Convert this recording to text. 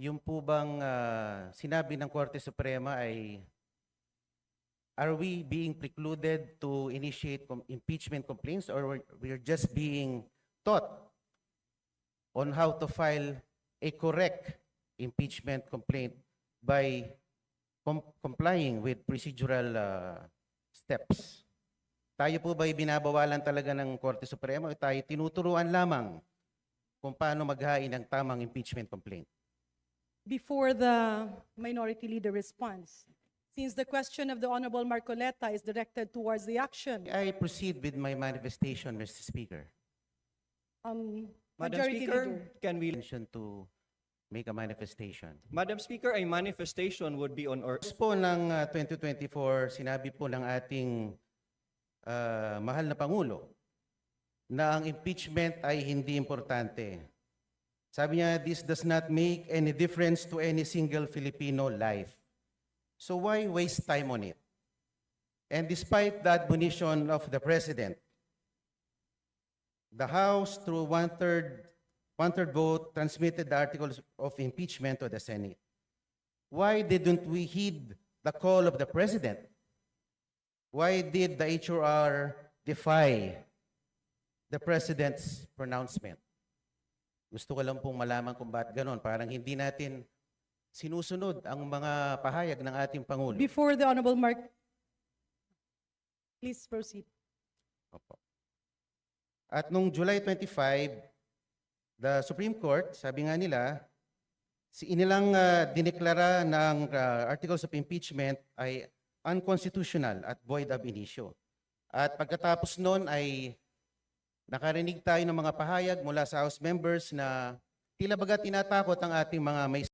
yung po bang ah, sinabi ng Korte Suprema ay are we being precluded to initiate com- impeachment complaints or we're, just being taught on how to file a correct impeachment complaint by com- complying with procedural ah, steps? Tayo po ba binabawalan talaga ng Korte Suprema o tayo tinuturuan lamang kung paano maghain ng tamang impeachment complaint? Before the minority leader responds, since the question of the Honorable Marcoleta is directed towards the action, I proceed with my manifestation, Mr. Speaker. um, Madam Majority Speaker, Leader. can we, Intention to make a manifestation. Madam Speaker, a manifestation would be on or, po ng ah, 2024, sinabi po ng ating ah, mahal na Pangulo na ang impeachment ay hindi importante. Sabi niya, this does not make any difference to any single Filipino life. So why waste time on it? And despite the admonition of the President, the House, through one-third, one-third vote, transmitted the articles of impeachment to the Senate. Why didn't we heed the call of the President? Why did the HRR defy the President's pronouncement? Gusto ko lang pong malaman kung ba't ganon. Parang hindi natin sinusunod ang mga pahayag ng ating Pangulo. before the Honorable Mark, please proceed. Opo. At nung July 25, the Supreme Court, sabi nga nila, si inilang ah, dineklara ng ah, articles of impeachment ay unconstitutional at void ab initio. At pagkatapos noon ay nakarinig tayo ng mga pahayag mula sa House members na tila baga tinatakot ang ating mga may